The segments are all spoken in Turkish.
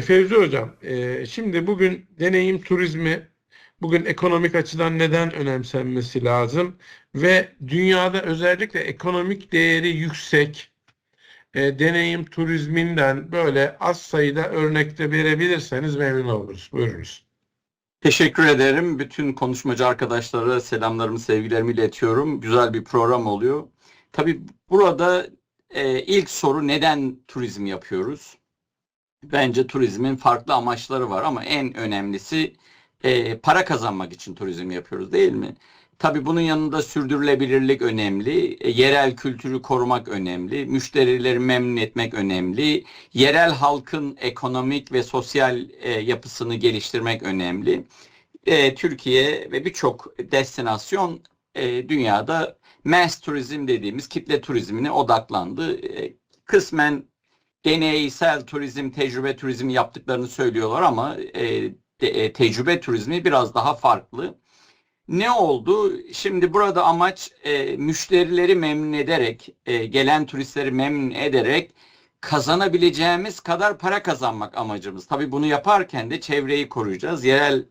E, Fevzi Hocam, e, şimdi bugün deneyim turizmi, bugün ekonomik açıdan neden önemsenmesi lazım ve dünyada özellikle ekonomik değeri yüksek e, deneyim turizminden böyle az sayıda örnekte verebilirseniz memnun oluruz. Buyurunuz. Teşekkür ederim. Bütün konuşmacı arkadaşlara selamlarımı, sevgilerimi iletiyorum. Güzel bir program oluyor. Tabii burada e, ilk soru neden turizm yapıyoruz? Bence turizmin farklı amaçları var ama en önemlisi e, para kazanmak için turizm yapıyoruz değil mi? Tabii bunun yanında sürdürülebilirlik önemli, e, yerel kültürü korumak önemli, müşterileri memnun etmek önemli, yerel halkın ekonomik ve sosyal e, yapısını geliştirmek önemli. E, Türkiye ve birçok destinasyon e, dünyada mass turizm dediğimiz kitle turizmine odaklandı. E, kısmen deneysel turizm, tecrübe turizmi yaptıklarını söylüyorlar ama e, de, e, tecrübe turizmi biraz daha farklı. Ne oldu? Şimdi burada amaç e, müşterileri memnun ederek, e, gelen turistleri memnun ederek kazanabileceğimiz kadar para kazanmak amacımız. Tabii bunu yaparken de çevreyi koruyacağız. Yerel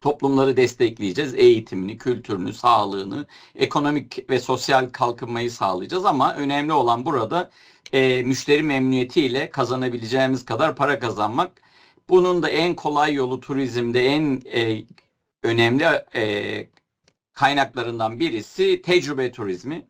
toplumları destekleyeceğiz. Eğitimini, kültürünü, sağlığını, ekonomik ve sosyal kalkınmayı sağlayacağız. Ama önemli olan burada e, müşteri memnuniyetiyle kazanabileceğimiz kadar para kazanmak. Bunun da en kolay yolu turizmde en e, önemli e, kaynaklarından birisi tecrübe turizmi.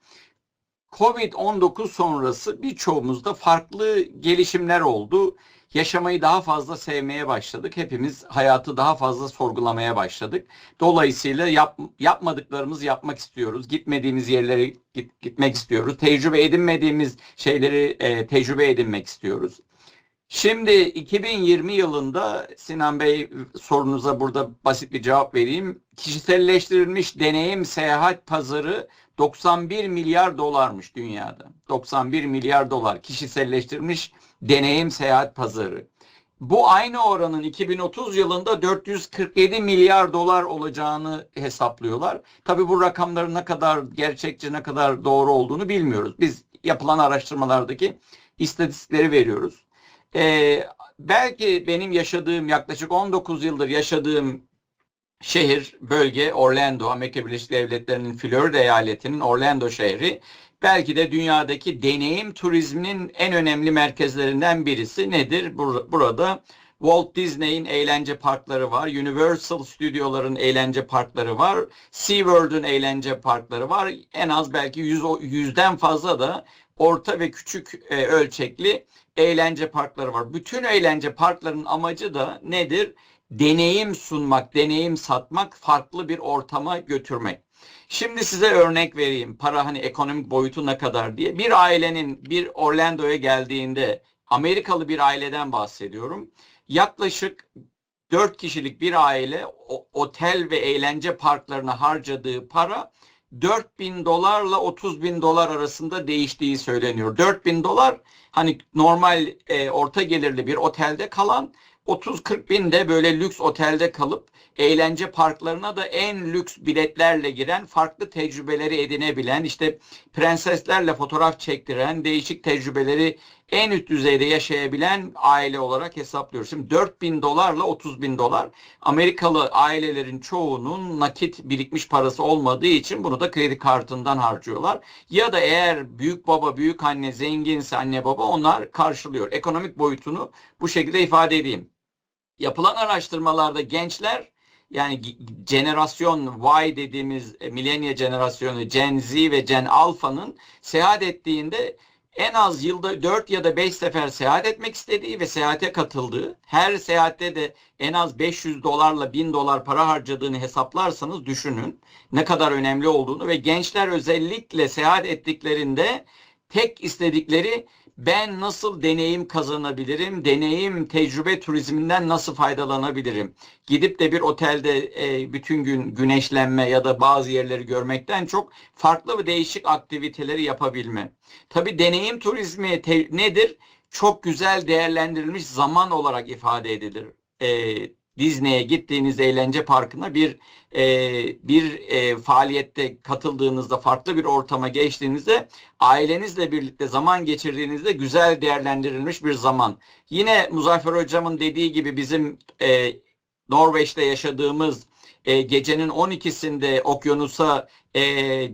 Covid-19 sonrası birçoğumuzda farklı gelişimler oldu. Yaşamayı daha fazla sevmeye başladık. Hepimiz hayatı daha fazla sorgulamaya başladık. Dolayısıyla yap, yapmadıklarımızı yapmak istiyoruz. Gitmediğimiz yerlere git, gitmek istiyoruz. Tecrübe edinmediğimiz şeyleri e, tecrübe edinmek istiyoruz. Şimdi 2020 yılında Sinan Bey sorunuza burada basit bir cevap vereyim. Kişiselleştirilmiş deneyim seyahat pazarı 91 milyar dolarmış dünyada. 91 milyar dolar kişiselleştirilmiş deneyim seyahat pazarı. Bu aynı oranın 2030 yılında 447 milyar dolar olacağını hesaplıyorlar. Tabii bu rakamların ne kadar gerçekçi, ne kadar doğru olduğunu bilmiyoruz. Biz yapılan araştırmalardaki istatistikleri veriyoruz. Ee, belki benim yaşadığım yaklaşık 19 yıldır yaşadığım şehir, bölge Orlando, Amerika Birleşik Devletleri'nin Florida eyaletinin Orlando şehri belki de dünyadaki deneyim turizminin en önemli merkezlerinden birisi nedir? Bur burada Walt Disney'in eğlence parkları var, Universal Stüdyoların eğlence parkları var, SeaWorld'un eğlence parkları var. En az belki yüz, yüzden fazla da orta ve küçük e, ölçekli eğlence parkları var. Bütün eğlence parklarının amacı da nedir? Deneyim sunmak, deneyim satmak, farklı bir ortama götürmek. Şimdi size örnek vereyim. Para hani ekonomik boyutu ne kadar diye. Bir ailenin bir Orlando'ya geldiğinde Amerikalı bir aileden bahsediyorum. Yaklaşık 4 kişilik bir aile otel ve eğlence parklarına harcadığı para 4 bin dolarla 30 bin dolar arasında değiştiği söyleniyor. 4 bin dolar hani normal e, orta gelirli bir otelde kalan 30-40 bin de böyle lüks otelde kalıp eğlence parklarına da en lüks biletlerle giren, farklı tecrübeleri edinebilen, işte prenseslerle fotoğraf çektiren, değişik tecrübeleri en üst düzeyde yaşayabilen aile olarak hesaplıyoruz. Şimdi 4 bin dolarla 30 bin dolar Amerikalı ailelerin çoğunun nakit birikmiş parası olmadığı için bunu da kredi kartından harcıyorlar. Ya da eğer büyük baba, büyük anne zenginse anne baba onlar karşılıyor. Ekonomik boyutunu bu şekilde ifade edeyim. Yapılan araştırmalarda gençler yani jenerasyon Y dediğimiz e, millennial jenerasyonu Gen Z ve Gen Alpha'nın seyahat ettiğinde en az yılda 4 ya da 5 sefer seyahat etmek istediği ve seyahate katıldığı, her seyahatte de en az 500 dolarla 1000 dolar para harcadığını hesaplarsanız düşünün ne kadar önemli olduğunu ve gençler özellikle seyahat ettiklerinde tek istedikleri ben nasıl deneyim kazanabilirim? Deneyim, tecrübe turizminden nasıl faydalanabilirim? Gidip de bir otelde e, bütün gün güneşlenme ya da bazı yerleri görmekten çok farklı ve değişik aktiviteleri yapabilme. Tabii deneyim turizmi nedir? Çok güzel değerlendirilmiş zaman olarak ifade edilir. E, Disney'e gittiğiniz eğlence parkına bir e, bir e, faaliyette katıldığınızda farklı bir ortama geçtiğinizde ailenizle birlikte zaman geçirdiğinizde güzel değerlendirilmiş bir zaman. Yine Muzaffer Hocam'ın dediği gibi bizim e, Norveç'te yaşadığımız e, gecenin 12'sinde okyanusa e,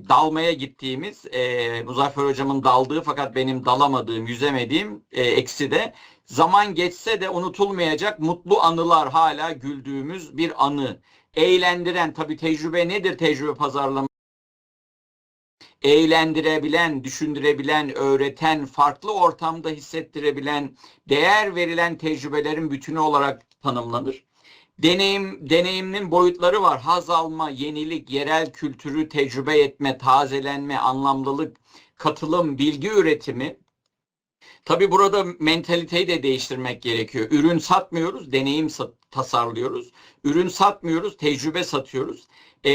dalmaya gittiğimiz e, Muzaffer Hocam'ın daldığı fakat benim dalamadığım, yüzemediğim e, eksi de zaman geçse de unutulmayacak mutlu anılar hala güldüğümüz bir anı. Eğlendiren tabii tecrübe nedir tecrübe pazarlama? Eğlendirebilen, düşündürebilen, öğreten, farklı ortamda hissettirebilen, değer verilen tecrübelerin bütünü olarak tanımlanır. Deneyim, deneyimin boyutları var. Haz alma, yenilik, yerel kültürü tecrübe etme, tazelenme, anlamlılık, katılım, bilgi üretimi. Tabii burada mentaliteyi de değiştirmek gerekiyor. Ürün satmıyoruz, deneyim sat- tasarlıyoruz. Ürün satmıyoruz, tecrübe satıyoruz. Ee,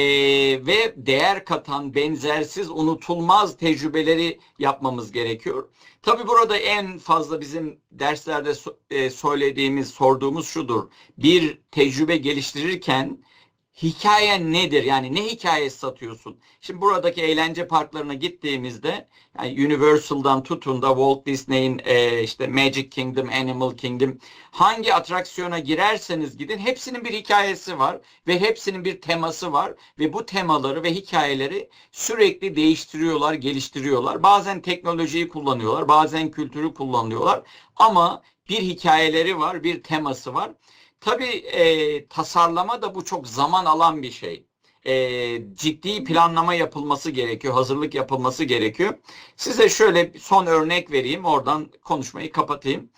ve değer katan, benzersiz, unutulmaz tecrübeleri yapmamız gerekiyor. Tabii burada en fazla bizim derslerde so- e, söylediğimiz, sorduğumuz şudur. Bir tecrübe geliştirirken hikaye nedir? Yani ne hikayesi satıyorsun? Şimdi buradaki eğlence parklarına gittiğimizde yani Universal'dan tutun da Walt Disney'in e, işte Magic Kingdom, Animal Kingdom hangi atraksiyona girerseniz gidin hepsinin bir hikayesi var ve hepsinin bir teması var ve bu temaları ve hikayeleri sürekli değiştiriyorlar, geliştiriyorlar. Bazen teknolojiyi kullanıyorlar, bazen kültürü kullanıyorlar ama bir hikayeleri var, bir teması var. Tabii e, tasarlama da bu çok zaman alan bir şey. E, ciddi planlama yapılması gerekiyor, hazırlık yapılması gerekiyor. Size şöyle son örnek vereyim, oradan konuşmayı kapatayım.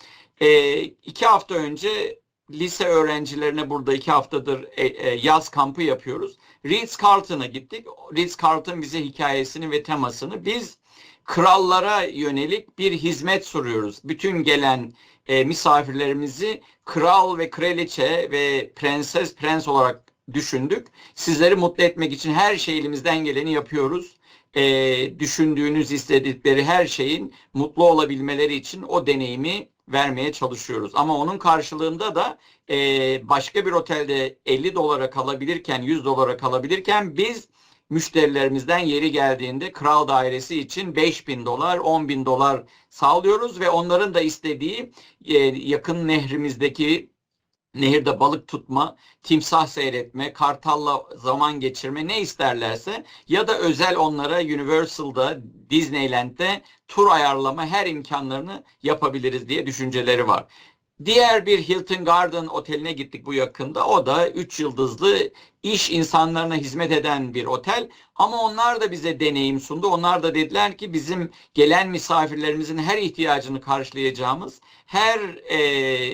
E, iki hafta önce lise öğrencilerine burada iki haftadır e, e, yaz kampı yapıyoruz. Ritz-Carlton'a gittik. Ritz-Carlton bize hikayesini ve temasını biz krallara yönelik bir hizmet soruyoruz. Bütün gelen e, misafirlerimizi kral ve kraliçe ve prenses prens olarak düşündük. Sizleri mutlu etmek için her şey elimizden geleni yapıyoruz. E, düşündüğünüz, istedikleri her şeyin mutlu olabilmeleri için o deneyimi vermeye çalışıyoruz. Ama onun karşılığında da e, başka bir otelde 50 dolara kalabilirken, 100 dolara kalabilirken biz müşterilerimizden yeri geldiğinde kral dairesi için 5000 dolar, 10 bin dolar sağlıyoruz ve onların da istediği e, yakın nehrimizdeki nehirde balık tutma, timsah seyretme, kartalla zaman geçirme ne isterlerse ya da özel onlara Universal'da, Disneyland'de tur ayarlama her imkanlarını yapabiliriz diye düşünceleri var. Diğer bir Hilton Garden oteline gittik bu yakında. O da 3 yıldızlı iş insanlarına hizmet eden bir otel. Ama onlar da bize deneyim sundu. Onlar da dediler ki bizim gelen misafirlerimizin her ihtiyacını karşılayacağımız, her e,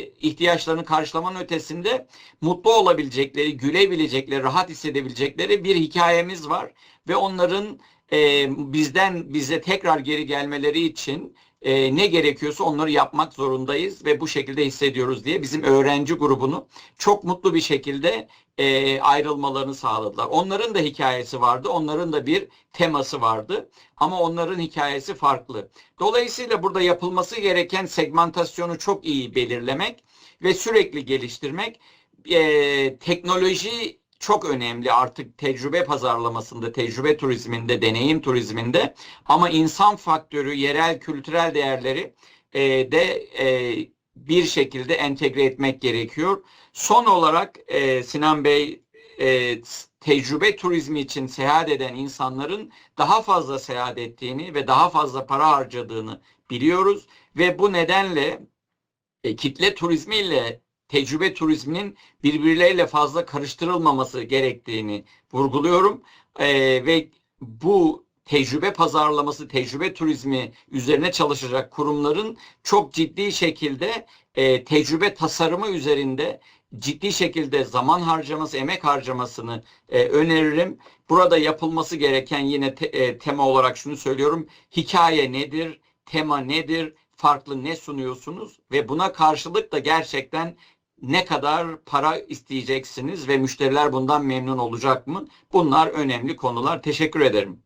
ihtiyaçlarını karşılamanın ötesinde mutlu olabilecekleri, gülebilecekleri, rahat hissedebilecekleri bir hikayemiz var. Ve onların e, bizden bize tekrar geri gelmeleri için e, ne gerekiyorsa onları yapmak zorundayız ve bu şekilde hissediyoruz diye bizim öğrenci grubunu çok mutlu bir şekilde e, ayrılmalarını sağladılar. Onların da hikayesi vardı, onların da bir teması vardı ama onların hikayesi farklı. Dolayısıyla burada yapılması gereken segmentasyonu çok iyi belirlemek ve sürekli geliştirmek. E, teknoloji çok önemli artık tecrübe pazarlamasında, tecrübe turizminde, deneyim turizminde ama insan faktörü, yerel kültürel değerleri e, de e, bir şekilde entegre etmek gerekiyor. Son olarak e, Sinan Bey e, tecrübe turizmi için seyahat eden insanların daha fazla seyahat ettiğini ve daha fazla para harcadığını biliyoruz ve bu nedenle e, kitle turizmi ile tecrübe turizminin birbirleriyle fazla karıştırılmaması gerektiğini vurguluyorum. Ee, ve bu tecrübe pazarlaması, tecrübe turizmi üzerine çalışacak kurumların çok ciddi şekilde e, tecrübe tasarımı üzerinde ciddi şekilde zaman harcaması, emek harcamasını e, öneririm. Burada yapılması gereken yine te, e, tema olarak şunu söylüyorum. Hikaye nedir? Tema nedir? Farklı ne sunuyorsunuz? Ve buna karşılık da gerçekten ne kadar para isteyeceksiniz ve müşteriler bundan memnun olacak mı? Bunlar önemli konular. Teşekkür ederim.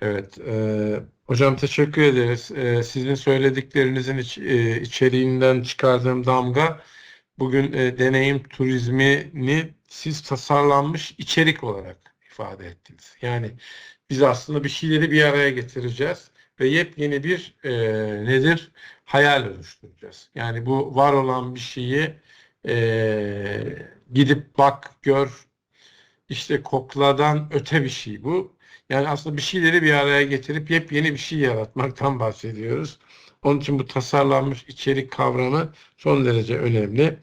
Evet, e, hocam teşekkür ederiz. E, sizin söylediklerinizin iç, e, içeriğinden çıkardığım damga bugün e, deneyim turizmini siz tasarlanmış içerik olarak ifade ettiniz. Yani biz aslında bir şeyleri bir araya getireceğiz ve yepyeni bir e, nedir? Hayal oluşturacağız. Yani bu var olan bir şeyi e, gidip bak, gör, işte kokladan öte bir şey bu. Yani aslında bir şeyleri bir araya getirip yepyeni bir şey yaratmaktan bahsediyoruz. Onun için bu tasarlanmış içerik kavramı son derece önemli.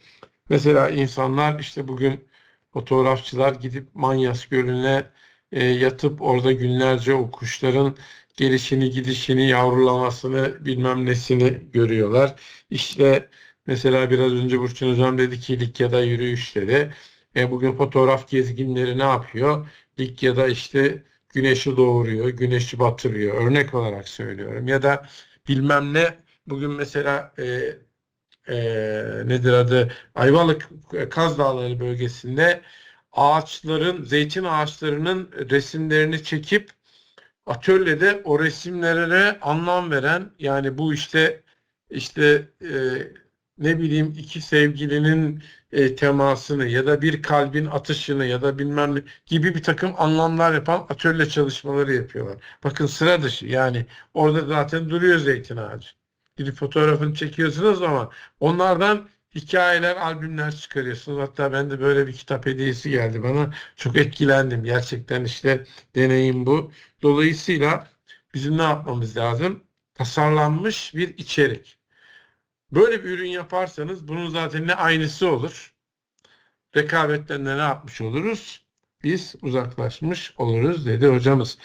Mesela insanlar işte bugün fotoğrafçılar gidip Manyas Gölü'ne e, yatıp orada günlerce o kuşların gelişini, gidişini, yavrulamasını bilmem nesini görüyorlar. İşte mesela biraz önce Burçin Hocam dedi ki Likya'da yürüyüşleri. E, bugün fotoğraf gezginleri ne yapıyor? Likya'da işte güneşi doğuruyor, güneşi batırıyor. Örnek olarak söylüyorum. Ya da bilmem ne bugün mesela e, e, nedir adı Ayvalık Kaz Dağları bölgesinde ağaçların, zeytin ağaçlarının resimlerini çekip atölyede o resimlere anlam veren yani bu işte işte e, ne bileyim iki sevgilinin e, temasını ya da bir kalbin atışını ya da bilmem ne gibi bir takım anlamlar yapan atölye çalışmaları yapıyorlar. Bakın sıra dışı yani orada zaten duruyor zeytin ağacı. Gidip fotoğrafını çekiyorsunuz ama onlardan hikayeler, albümler çıkarıyorsunuz. Hatta ben de böyle bir kitap hediyesi geldi bana. Çok etkilendim. Gerçekten işte deneyim bu. Dolayısıyla bizim ne yapmamız lazım? Tasarlanmış bir içerik. Böyle bir ürün yaparsanız bunun zaten ne aynısı olur. Rekabetten de ne yapmış oluruz? Biz uzaklaşmış oluruz dedi hocamız.